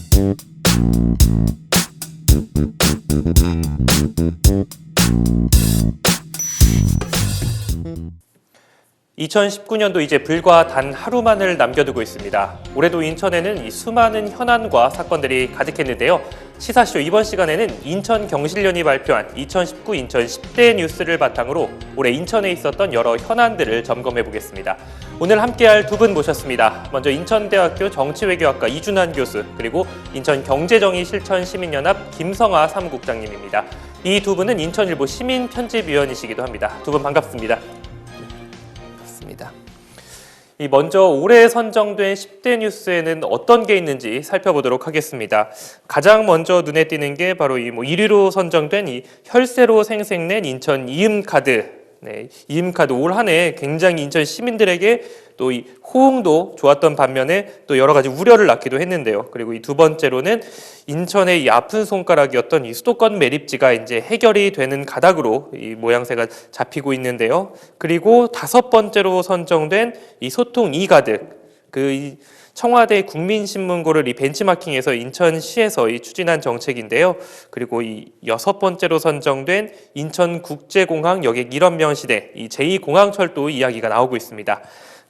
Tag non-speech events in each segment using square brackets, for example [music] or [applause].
Thank you. (2019년도) 이제 불과 단 하루만을 남겨두고 있습니다. 올해도 인천에는 이 수많은 현안과 사건들이 가득했는데요. 시사쇼 이번 시간에는 인천 경실련이 발표한 2019 인천 10대 뉴스를 바탕으로 올해 인천에 있었던 여러 현안들을 점검해 보겠습니다. 오늘 함께할 두 분 모셨습니다. 먼저 인천대학교 정치외교학과 이준환 교수 그리고 인천 경제정의 실천 시민연합 김성아 사무국장님입니다. 이 두 분은 인천일보 시민 편집위원이시기도 합니다. 두 분. 반갑습니다. 이 먼저 올해 선정된 10대 뉴스에는 어떤 게 있는지 살펴보도록 하겠습니다. 가장 먼저 눈에 띄는 게 바로 이뭐 1위로 선정된 이 혈세로 생생낸 인천 이음카드. 네, 이음카드 올 한 해 굉장히 인천 시민들에게 또 이 호응도 좋았던 반면에 또 여러 가지 우려를 낳기도 했는데요. 그리고 이 두 번째로는 인천의 이 아픈 손가락이었던 이 수도권 매립지가 이제 해결이 되는 가닥으로 이 모양새가 잡히고 있는데요. 그리고 다섯 번째로 선정된 이 소통 이 가득 그이 청와대 국민신문고를 이 벤치마킹해서 인천시에서 이 추진한 정책인데요. 그리고 이 여섯 번째로 선정된 인천국제공항 여객 1원면 시대 이 제2공항철도 이야기가 나오고 있습니다.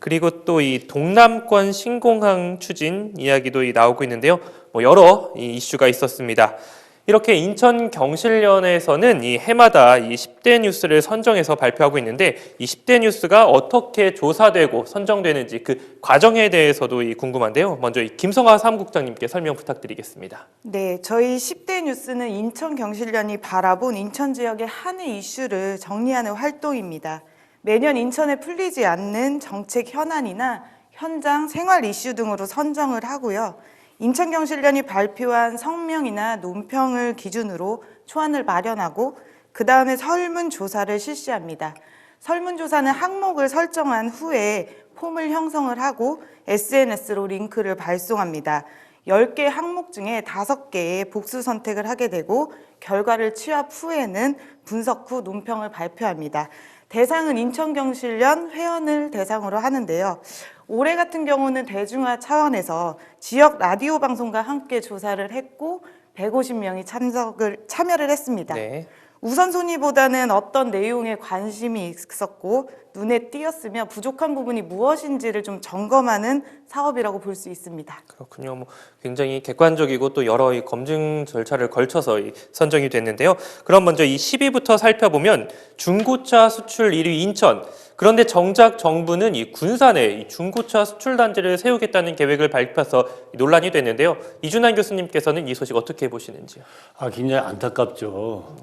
그리고 또 이 동남권 신공항 추진 이야기도 이 나오고 있는데요. 뭐 여러 이 이슈가 있었습니다. 이렇게 인천 경실련에서는 이 해마다 이 10대 뉴스를 선정해서 발표하고 있는데 이 10대 뉴스가 어떻게 조사되고 선정되는지 그 과정에 대해서도 이 궁금한데요. 먼저 이 김성아 사무국장님께 설명 부탁드리겠습니다. 네, 저희 10대 뉴스는 인천 경실련이 바라본 인천 지역의 한해 이슈를 정리하는 활동입니다. 매년 인천에 풀리지 않는 정책 현안이나 현장 생활 이슈 등으로 선정을 하고요. 인천 경실련이 발표한 성명이나 논평을 기준으로 초안을 마련하고 그 다음에 설문 조사를 실시합니다. 설문조사는 항목을 설정한 후에 폼을 형성을 하고 SNS로 링크를 발송합니다. 10개 항목 중에 5개의 복수 선택을 하게 되고 결과를 취합 후에는 분석 후 논평을 발표합니다. 대상은 인천경실련 회원을 대상으로 하는데요. 올해 같은 경우는 대중화 차원에서 지역 라디오 방송과 함께 조사를 했고 150명이 참석을 참여를 했습니다. 네. 우선순위보다는 어떤 내용에 관심이 있었고 눈에 띄었으며 부족한 부분이 무엇인지를 좀 점검하는 사업이라고 볼 수 있습니다. 그렇군요. 뭐 굉장히 객관적이고 또 여러 이 검증 절차를 걸쳐서 이 선정이 됐는데요. 그럼 먼저 이 10위부터 살펴보면 중고차 수출 1위 인천. 그런데 정작 정부는 이 군산에 이 중고차 수출 단지를 세우겠다는 계획을 발표해서 논란이 됐는데요. 이준환 교수님께서는 이 소식 어떻게 보시는지요? 아, 굉장히 안타깝죠.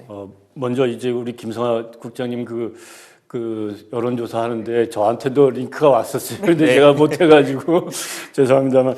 어, 먼저 이제 우리 김성아 국장님 그, 그 여론조사 하는데 저한테도 링크가 왔었어요. 근데 네. 제가 못해가지고 [laughs] 죄송합니다만,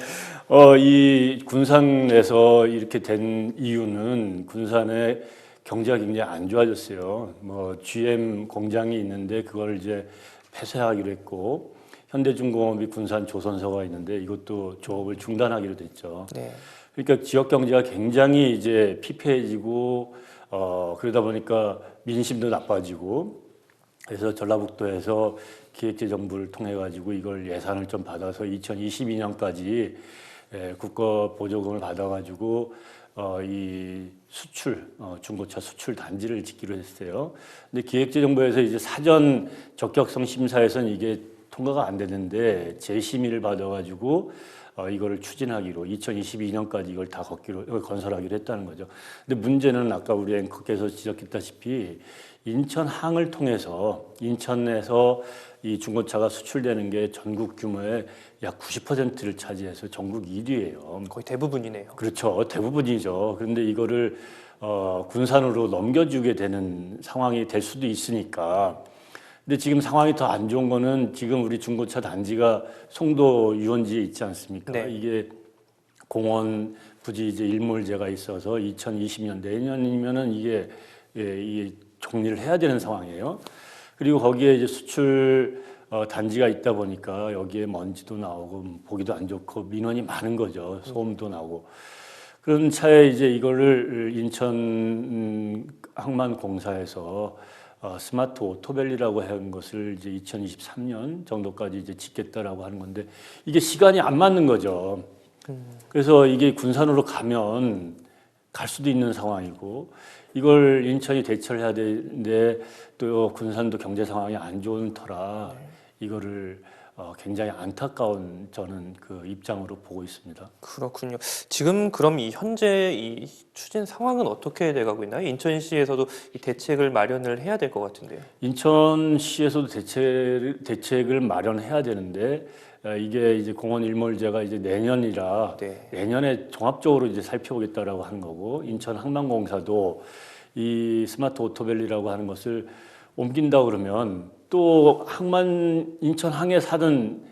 어, 이 군산에서 이렇게 된 이유는 군산의 경제가 굉장히 안 좋아졌어요. 뭐 GM 공장이 있는데 그걸 이제 폐쇄하기로 했고 현대중공업이 군산 조선소가 있는데 이것도 조업을 중단하기로 됐죠. 네. 그러니까 지역 경제가 굉장히 이제 피폐해지고 어 그러다 보니까 민심도 나빠지고 그래서 전라북도에서 기획재정부를 통해 가지고 이걸 예산을 좀 받아서 2022년까지 예, 국가 보조금을 받아 가지고 어이 수출 어 중고차 수출 단지를 짓기로 했어요. 근데 기획재정부에서 이제 사전 적격성 심사에서는 이게 통과가 안 되는데 재심의를 받아 가지고 어, 이거를 추진하기로 2022년까지 이걸 다 걷기로 어, 건설하기로 했다는 거죠. 근데 문제는 아까 우리 앵커께서 지적했다시피 인천항을 통해서 인천에서 이 중고차가 수출되는 게 전국 규모의 약 90%를 차지해서 전국 1위예요. 거의 대부분이네요. 그렇죠. 대부분이죠. 그런데 이거를 어, 군산으로 넘겨주게 되는 상황이 될 수도 있으니까. 근데 지금 상황이 더 안 좋은 거는 지금 우리 중고차 단지가 송도 유원지에 있지 않습니까? 네. 이게 공원 부지 이제 일몰제가 있어서 2020년 내년이면은 이게 예, 이게 정리를 해야 되는 상황이에요. 그리고 거기에 이제 수출 어, 단지가 있다 보니까 여기에 먼지도 나오고 보기도 안 좋고 민원이 많은 거죠. 소음도 나고. 그런 차에 이제 이거를 인천 음, 항만 공사에서 어, 스마트 오토밸리라고 한 것을 이제 2023년 정도까지 이제 짓겠다라고 하는 건데 이게 시간이 안 맞는 거죠. 그래서 이게 군산으로 가면 갈 수도 있는 상황이고 이걸 인천이 대처를 해야 되는데 또 군산도 경제 상황이 안 좋은 터라 이거를 어, 굉장히 안타까운 저는 그 입장으로 보고 있습니다. 그렇군요. 지금 그럼 이 현재 이 추진 상황은 어떻게 돼가고 있나요? 인천시에서도 이 대책을 마련을 해야 될 것 같은데요. 인천시에서도 대책 대책을 마련해야 되는데 어, 이게 이제 공원 일몰제가 이제 내년이라 네. 내년에 종합적으로 이제 살펴보겠다라고 하는 거고 인천 항만공사도 이 스마트 오토밸리라고 하는 것을 옮긴다 그러면 또 항만 인천 항에 사는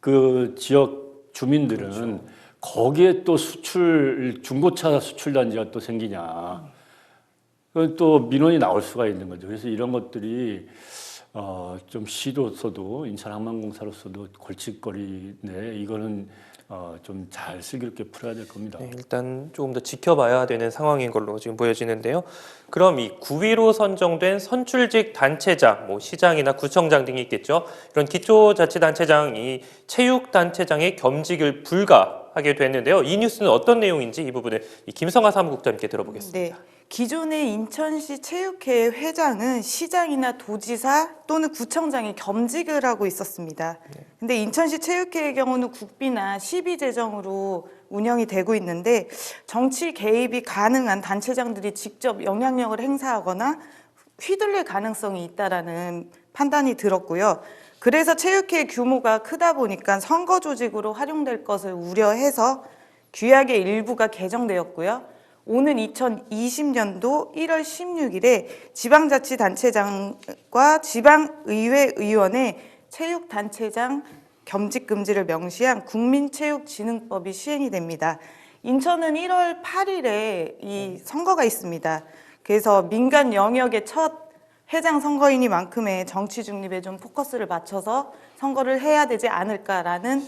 그 지역 주민들은 거기에 또 수출 중고차 수출 단지가 또 생기냐 그건 또 민원이 나올 수가 있는 거죠. 그래서 이런 것들이 어, 좀 시로서도 인천항만공사로서도 골칫거리인데 이거는 어, 좀잘 슬기롭게 풀어야 될 겁니다. 네, 일단 조금 더 지켜봐야 되는 상황인 걸로 지금 보여지는데요. 그럼 이 9위로 선정된 선출직 단체장, 뭐 시장이나 구청장 등이 있겠죠. 이런 기초자치단체장이 체육단체장의 겸직을 불가하게 됐는데요. 이 뉴스는 어떤 내용인지 이 부분을 이 김성하 사무국장님께 들어보겠습니다. 네. 기존의 인천시 체육회 회장은 시장이나 도지사 또는 구청장이 겸직을 하고 있었습니다. 근데 인천시 체육회의 경우는 국비나 시비 재정으로 운영이 되고 있는데 정치 개입이 가능한 단체장들이 직접 영향력을 행사하거나 휘둘릴 가능성이 있다라는 판단이 들었고요. 그래서 체육회 규모가 크다 보니까 선거 조직으로 활용될 것을 우려해서 규약의 일부가 개정되었고요. 오는 2020년도 1월 16일에 지방자치단체장과 지방의회 의원의 체육단체장 겸직 금지를 명시한 국민체육진흥법이 시행이 됩니다. 인천은 1월 8일에 이 선거가 있습니다. 그래서 민간 영역의 첫 회장 선거이니만큼의 정치 중립에 좀 포커스를 맞춰서 선거를 해야 되지 않을까라는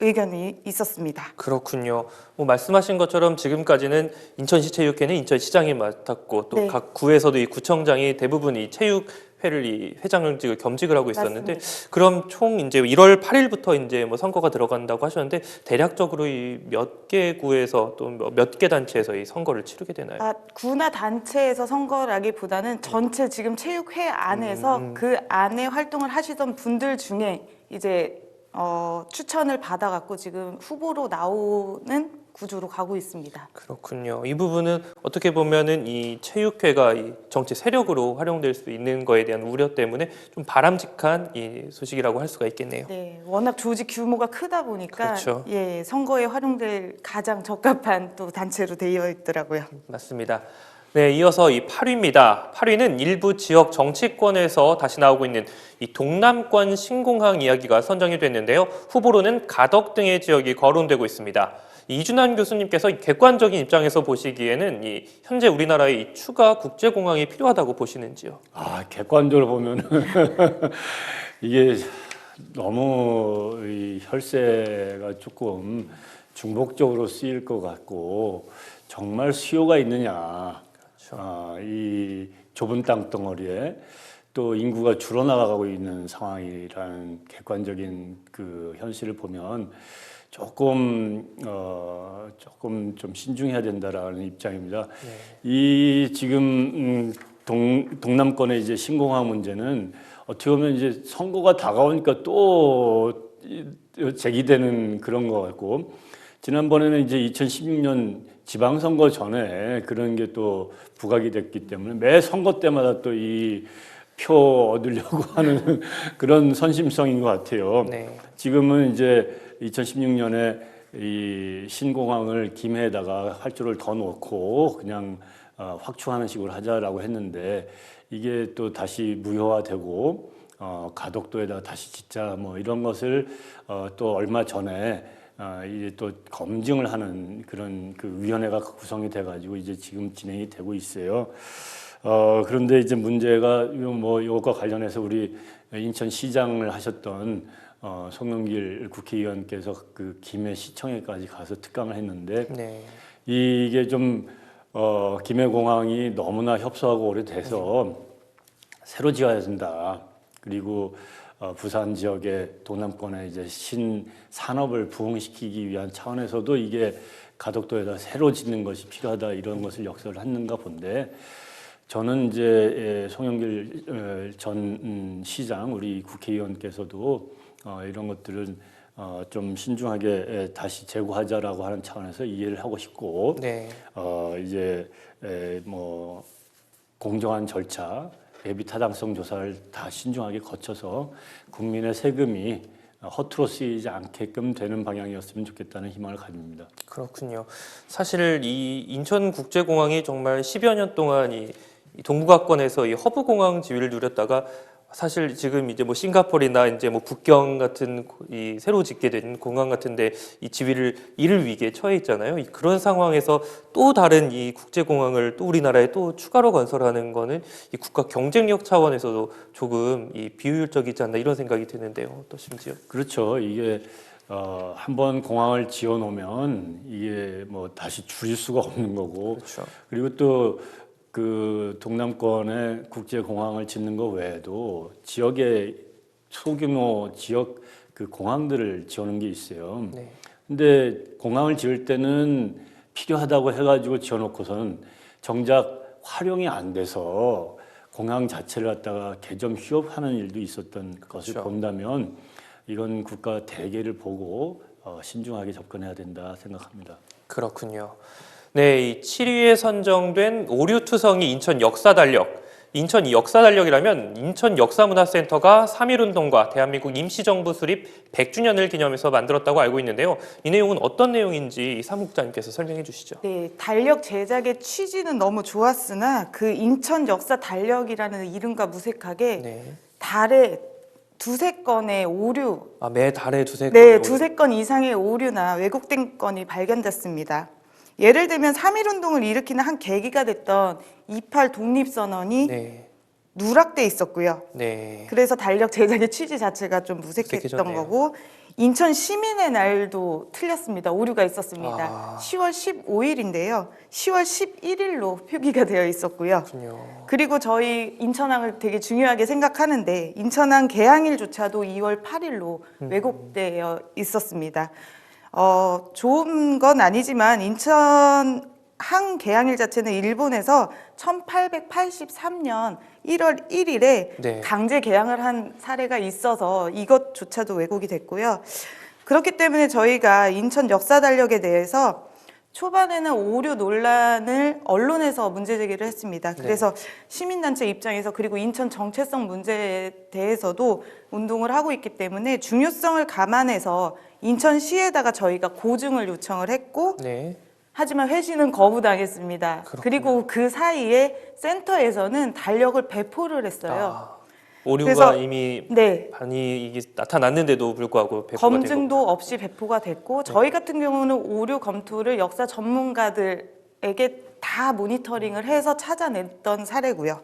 의견이 있었습니다. 그렇군요. 뭐 말씀하신 것처럼 지금까지는 인천시 체육회는 인천시장이 맡았고 또 네. 각 구에서도 이 구청장이 대부분 이 체육 회를 이 회장직을 겸직을 하고 있었는데 그럼 총 이제 1월 8일부터 이제 뭐 선거가 들어간다고 하셨는데 대략적으로 이 몇 개 구에서 또 몇 개 단체에서 이 선거를 치르게 되나요? 아, 구나 단체에서 선거라기보다는 전체 지금 체육회 안에서 음. 그 안에 활동을 하시던 분들 중에 이제 어, 추천을 받아갖고 지금 후보로 나오는 구조로 가고 있습니다. 그렇군요. 이 부분은 어떻게 보면은 이 체육회가 이 정치 세력으로 활용될 수 있는 거에 대한 우려 때문에 좀 바람직한 이 소식이라고 할 수가 있겠네요. 네, 워낙 조직 규모가 크다 보니까 그렇죠. 예, 선거에 활용될 가장 적합한 또 단체로 되어 있더라고요. 맞습니다. 네, 이어서 이 8위입니다. 8위는 일부 지역 정치권에서 다시 나오고 있는 이 동남권 신공항 이야기가 선정이 됐는데요. 후보로는 가덕 등의 지역이 거론되고 있습니다. 이준환 교수님께서 이 객관적인 입장에서 보시기에는 이 현재 우리나라의 이 추가 국제공항이 필요하다고 보시는지요? 아 객관적으로 보면은 [laughs] 이게 너무 이 혈세가 조금 중복적으로 쓰일 것 같고 정말 수요가 있느냐 아, 이 좁은 땅덩어리에 또 인구가 줄어나가고 있는 상황이라는 객관적인 그 현실을 보면 조금 어 조금 좀 신중해야 된다라는 입장입니다. 이 지금 음, 동 동남권의 이제 신공항 문제는 어떻게 보면 이제 선거가 다가오니까 또 이- 제기되는 그런 것 같고 지난번에는 이제 2016년 지방선거 전에 그런 게 또 부각이 됐기 때문에 매 선거 때마다 또 이 표 얻으려고 [laughs] 하는 그런 선심성인 것 같아요. 네. 지금은 이제 2016년에 이 신공항을 김해에다가 활주를 더 놓고 그냥 어, 확충하는 식으로 하자라고 했는데 이게 또 다시 무효화되고 어, 가덕도에다가 다시 짓자 뭐 이런 것을 어, 또 얼마 전에 어, 이제 또 검증을 하는 그런 그 위원회가 구성이 돼가지고 이제 지금 진행이 되고 있어요. 어, 그런데 이제 문제가 요뭐 이것과 관련해서 우리 인천시장을 하셨던 어, 송영길 국회의원께서 그 김해 시청에까지 가서 특강을 했는데 네. 이게 좀 어, 김해 공항이 너무나 협소하고 오래돼서 새로 지어야 된다. 그리고 어, 부산 지역의 동남권의 이제 신산업을 부흥시키기 위한 차원에서도 이게 가덕도에다 새로 짓는 것이 필요하다 이런 것을 역설을 했는가 본데 저는 이제 예, 송영길 어, 전 음, 시장 우리 국회의원께서도 어, 이런 것들은 어, 좀 신중하게 예, 다시 재고하자라고 하는 차원에서 이해를 하고 싶고 네. 어, 이제 에, 뭐 공정한 절차, 예비 타당성 조사를 다 신중하게 거쳐서 국민의 세금이 허투루 쓰이지 않게끔 되는 방향이었으면 좋겠다는 희망을 가집니다. 그렇군요. 사실 이 인천국제공항이 정말 10여 년 동안 이, 이 동북아권에서 이 허브공항 지위를 누렸다가 사실 지금 이제 뭐 싱가포르나 이제 뭐 북경 같은 이 새로 짓게 된 공항 같은데 이 지위를 잃을 위기에 처해 있잖아요. 이 그런 상황에서 또 다른 이 국제 공항을 또 우리나라에 또 추가로 건설하는 거는 이 국가 경쟁력 차원에서도 조금 이 비효율적이지 않나 이런 생각이 드는데요. 어떠신지요? 그렇죠. 이게 어, 한번 공항을 지어 놓으면 이게 뭐 다시 줄일 수가 없는 거고 그렇죠. 그리고 또 그 동남권에 국제 공항을 짓는 것 외에도 지역의 소규모 지역 그 공항들을 지어놓은 게 있어요. 네. 근데 공항을 지을 때는 필요하다고 해가지고 지어놓고서는 정작 활용이 안 돼서 공항 자체를 갖다가 개점 휴업하는 일도 있었던 것을 그렇죠. 본다면 이건 국가 대계를 보고 어, 신중하게 접근해야 된다 생각합니다. 그렇군요. 네, 이 7위에 선정된 오류투성이 인천 역사달력. 인천 이 역사달력이라면 인천 역사문화센터가 3.1운동과 대한민국 임시정부 수립 100주년을 기념해서 만들었다고 알고 있는데요. 이 내용은 어떤 내용인지 이 사무국장님께서 설명해 주시죠. 네, 달력 제작의 취지는 너무 좋았으나 그 인천 역사 달력이라는 이름과 무색하게 네. 달에 두세 건의 오류, 아, 매 달에 두세 네, 건 두세 건 이상의 오류나 왜곡된 건이 발견됐습니다. 예를 들면 3.1운동을 일으키는 한 계기가 됐던 28 독립선언이 네. 누락돼 있었고요. 네. 그래서 달력 제작의 취지 자체가 좀 무색했던 무색해졌네요. 거고 인천 시민의 날도 틀렸습니다. 오류가 있었습니다. 아. 10월 15일인데요. 10월 11일로 표기가 되어 있었고요. 그렇군요. 그리고 저희 인천항을 되게 중요하게 생각하는데 인천항 개항일조차도 2월 8일로 왜곡되어 있었습니다. 어, 좋은 건 아니지만 인천 항 개항일 자체는 일본에서 1883년 1월 1일에 네. 강제 개항을 한 사례가 있어서 이것조차도 왜곡이 됐고요. 그렇기 때문에 저희가 인천 역사 달력에 대해서 초반에는 오류 논란을 언론에서 문제 제기를 했습니다. 그래서 시민단체 입장에서 그리고 인천 정체성 문제에 대해서도 운동을 하고 있기 때문에 중요성을 감안해서 인천시에다가 저희가 고증을 요청을 했고 네. 하지만 회신은 거부당했습니다. 그렇구나. 그리고 그 사이에 센터에서는 달력을 배포를 했어요. 아, 오류가 그래서- 이미 네. 많이 이게 나타났는데도 불구하고 배포가 된 검증도 없이 배포가 됐고 저희 같은 경우는 오류 검토를 역사 전문가들에게 다 모니터링을 해서 찾아냈던 사례고요.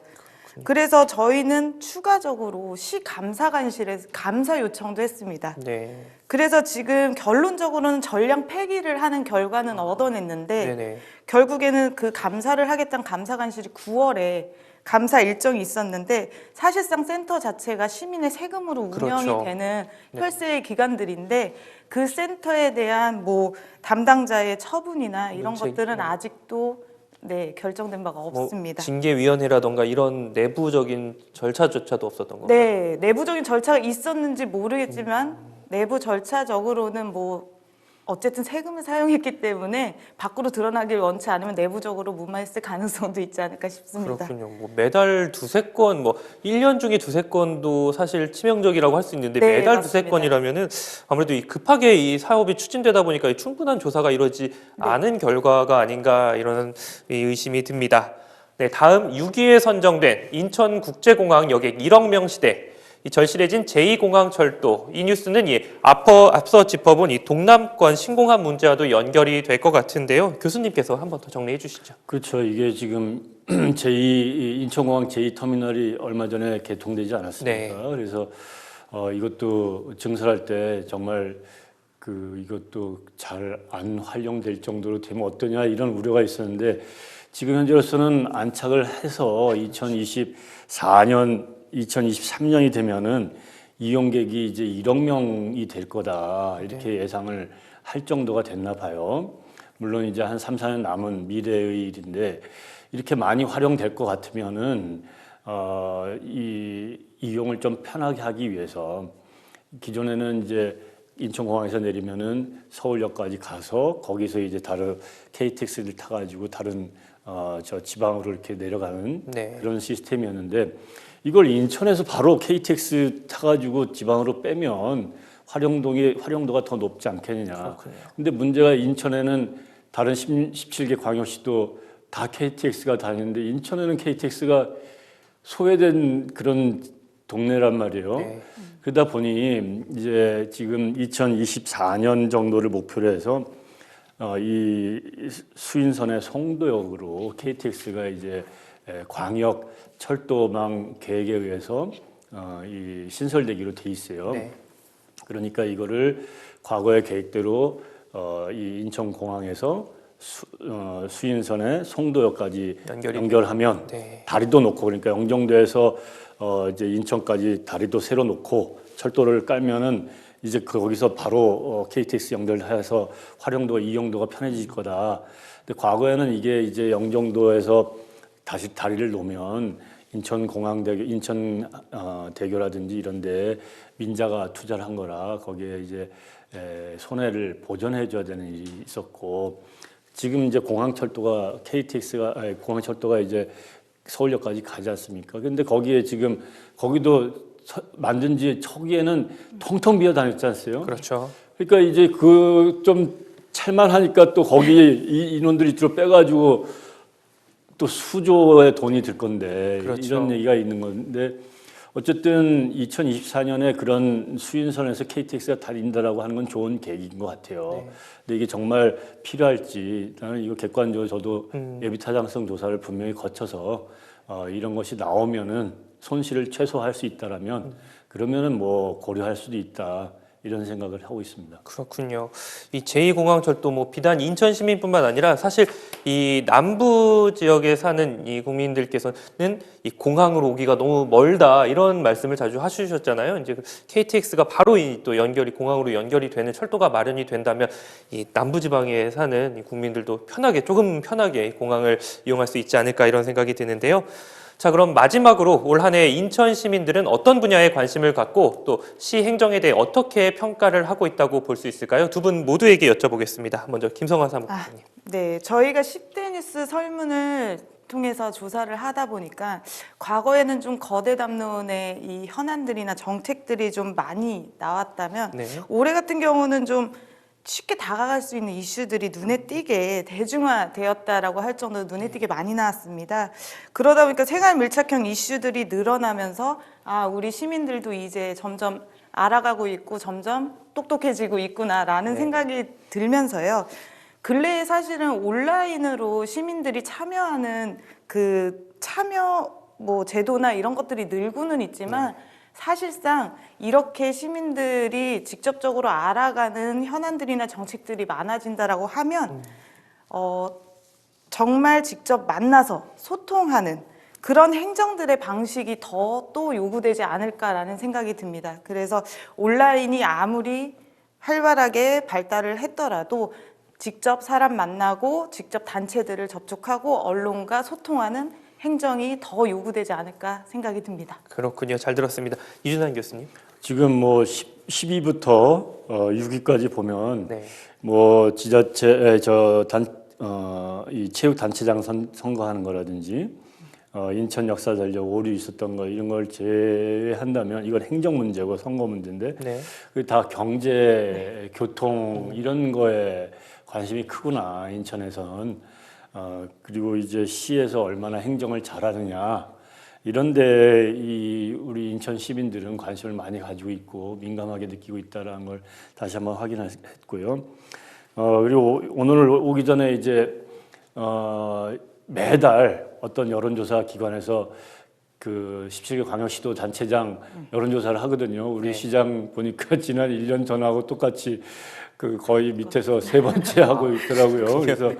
그래서 저희는 추가적으로 시 감사관실에 감사 요청도 했습니다. 네. 그래서 지금 결론적으로는 전량 폐기를 하는 결과는 얻어냈는데 네네. 결국에는 그 감사를 하겠다는 감사관실이 9월에 감사 일정이 있었는데 사실상 센터 자체가 시민의 세금으로 운영이 그렇죠. 되는 네. 혈세의 기관들인데 그 센터에 대한 뭐 담당자의 처분이나 이런 문책, 것들은 뭐. 아직도 네 결정된 바가 뭐 없습니다. 징계위원회라던가 이런 내부적인 절차조차도 없었던 건가요? 네, 내부적인 절차가 있었는지 모르겠지만 내부 절차적으로는 뭐 어쨌든 세금을 사용했기 때문에 밖으로 드러나길 원치 않으면 내부적으로 무마했을 가능성도 있지 않을까 싶습니다. 그렇군요. 뭐 매달 두세 건, 뭐 1년 중에 두세 건도 사실 치명적이라고 할 수 있는데 네, 매달 두세 맞습니다. 건이라면은 아무래도 이 급하게 이 사업이 추진되다 보니까 이 충분한 조사가 이루어지지 네. 않은 결과가 아닌가 이런 이 의심이 듭니다. 네, 다음 6위에 선정된 인천국제공항 여객 1억 명 시대. 이 절실해진 제2공항철도 이 뉴스는 이 앞서, 앞서 짚어본 이 동남권 신공항 문제와도 연결이 될 것 같은데요. 교수님께서 한 번 더 정리해 주시죠. 그렇죠. 이게 지금 [clears throat] 제2 인천공항 제2터미널이 얼마 전에 개통되지 않았습니까? 네. 그래서 어, 이것도 증설할 때 정말 그 이것도 잘 안 활용될 정도로 되면 어떠냐 이런 우려가 있었는데 지금 현재로서는 안착을 해서 2024년, 2023년이 되면은 이용객이 이제 1억 명이 될 거다 이렇게 예상을 할 정도가 됐나 봐요. 물론 이제 한 3, 4년 남은 미래의 일인데 이렇게 많이 활용될 것 같으면은 어, 이 이용을 좀 편하게 하기 위해서 기존에는 이제 인천공항에서 내리면은 서울역까지 가서 거기서 이제 다른 KTX를 타가지고 다른 어, 저 지방으로 이렇게 내려가는 네. 그런 시스템이었는데 이걸 인천에서 바로 KTX 타가지고 지방으로 빼면 활용도이 활용도가 더 높지 않겠느냐. 그렇군요. 근데 문제가 인천에는 다른 10, 17개 광역시도 다 KTX가 다니는데 인천에는 KTX가 소외된 그런 동네란 말이에요. 네. 그러다 보니 이제 지금 2024년 정도를 목표로 해서 어, 이 수인선의 송도역으로 KTX가 이제 에, 광역 철도망 계획에 의해서 어, 이 신설되기로 돼 있어요. 네. 그러니까 이거를 과거의 계획대로 어, 이 인천공항에서 수, 어, 수인선의 송도역까지 연결이 연결하면 네. 다리도 놓고 그러니까 영종도에서 어, 이제 인천까지 다리도 새로 놓고 철도를 깔면은 이제 거기서 바로 어, KTX 연결해서 활용도 이용도가 편해질 거다. 근데 과거에는 이게 이제 영종도에서 다시 다리를 놓으면 인천공항대교, 인천 어, 대교라든지 이런데 민자가 투자를 한 거라 거기에 이제 에, 손해를 보전해 줘야 되는 일이 있었고 지금 이제 공항철도가 KTX가 아니, 공항철도가 이제 서울역까지 가지 않습니까? 근데 거기에 지금 거기도 서- 만든 지 초기에는 통통 비어 다녔지 않습니까? 그렇죠. 그러니까 이제 그 좀 찰만하니까 또 거기에 이 인원들이 주로 빼가지고 또 수조의 돈이 들 건데 그렇죠. 이런 얘기가 있는 건데 어쨌든 2024년에 그런 수인선에서 KTX가 다닌다라고 하는 건 좋은 계기인 것 같아요. 네. 근데 이게 정말 필요할지 나는 이거 객관적으로 저도 음. 예비 타당성 조사를 분명히 거쳐서 어, 이런 것이 나오면은 손실을 최소화할 수 있다라면 음. 그러면은 뭐 고려할 수도 있다 이런 생각을 하고 있습니다. 그렇군요. 이 제2공항철도 뭐 비단 인천 시민뿐만 아니라 사실 이 남부 지역에 사는 이 국민들께서는 이 공항으로 오기가 너무 멀다 이런 말씀을 자주 하시셨잖아요. 이제 그 KTX가 바로 이 또 연결이 공항으로 연결이 되는 철도가 마련이 된다면 이 남부 지방에 사는 이 국민들도 편하게 조금 편하게 공항을 이용할 수 있지 않을까 이런 생각이 드는데요. 자, 그럼 마지막으로 올 한 해 인천 시민들은 어떤 분야에 관심을 갖고 또 시 행정에 대해 어떻게 평가를 하고 있다고 볼 수 있을까요? 두 분 모두에게 여쭤보겠습니다. 먼저 김성환 사무국장님. 네, 저희가 10대 뉴스 설문을 통해서 조사를 하다 보니까 과거에는 좀 거대 담론의 이 현안들이나 정책들이 좀 많이 나왔다면 네. 올해 같은 경우는 좀 쉽게 다가갈 수 있는 이슈들이 눈에 띄게 대중화되었다라고 할 정도로 눈에 띄게 많이 나왔습니다. 그러다 보니까 생활 밀착형 이슈들이 늘어나면서 아 우리 시민들도 이제 점점 알아가고 있고 점점 똑똑해지고 있구나라는 네. 생각이 들면서요. 근래에 사실은 온라인으로 시민들이 참여하는 그 참여 뭐 제도나 이런 것들이 늘고는 있지만 사실상 이렇게 시민들이 직접적으로 알아가는 현안들이나 정책들이 많아진다라고 하면 어, 정말 직접 만나서 소통하는 그런 행정들의 방식이 더 또 요구되지 않을까라는 생각이 듭니다. 그래서 온라인이 아무리 활발하게 발달을 했더라도 직접 사람 만나고 직접 단체들을 접촉하고 언론과 소통하는 행정이 더 요구되지 않을까 생각이 듭니다. 그렇군요. 잘 들었습니다. 이준환 교수님. 지금 뭐 10, 10위부터 어, 6위까지 보면 네. 뭐 지자체 저단 어 이 체육 단체장 선, 선거하는 거라든지 어, 인천 역사 전력 오류 있었던 거 이런 걸 제외한다면 이건 행정 문제고 선거 문제인데 네. 그다 경제, 교통 이런 거에 관심이 크구나 인천에선 어, 그리고 이제 시에서 얼마나 행정을 잘하느냐 이런데 이 우리 인천 시민들은 관심을 많이 가지고 있고 민감하게 느끼고 있다라는 걸 다시 한번 확인했고요. 어, 그리고 오늘 오기 전에 이제 어, 매달 어떤 여론조사 기관에서 그 17개 광역시도 단체장 여론조사를 하거든요. 우리 네. 시장 보니까 [laughs] 지난 1년 전하고 똑같이 그 거의 밑에서 세 번째 하고 있더라고요. [laughs] 그래서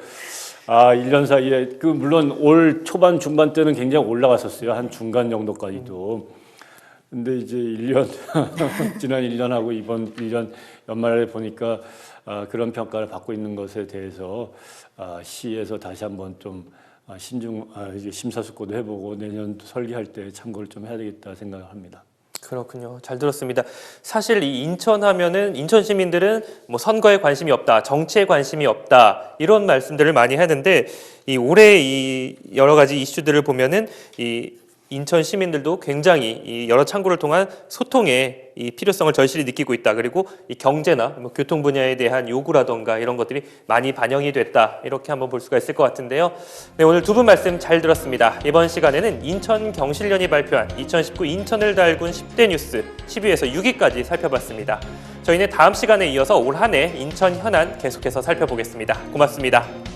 아, 1년 사이에 그 물론 올 초반 중반 때는 굉장히 올라갔었어요. 한 중간 정도까지도. 근데 이제 1년 [laughs] 지난 1년하고 이번 1년 연말에 보니까 아, 그런 평가를 받고 있는 것에 대해서 아, 시에서 다시 한번 좀 아, 신중 아, 이제 심사숙고도 해보고 내년 설계할 때 참고를 좀 해야 되겠다 생각합니다. 그렇군요. 잘 들었습니다. 사실 이 인천 하면은 인천 시민들은 뭐 선거에 관심이 없다, 정치에 관심이 없다 이런 말씀들을 많이 하는데 이 올해 이 여러 가지 이슈들을 보면은 이 인천 시민들도 굉장히 이 여러 창구를 통한 소통의 이 필요성을 절실히 느끼고 있다. 그리고 이 경제나 뭐 교통 분야에 대한 요구라던가 이런 것들이 많이 반영이 됐다. 이렇게 한번 볼 수가 있을 것 같은데요. 네, 오늘 두 분 말씀 잘 들었습니다. 이번 시간에는 인천 경실련이 발표한 2019 인천을 달군 10대 뉴스 10위에서 6위까지 살펴봤습니다. 저희는 다음 시간에 이어서 올 한 해 인천 현안 계속해서 살펴보겠습니다. 고맙습니다.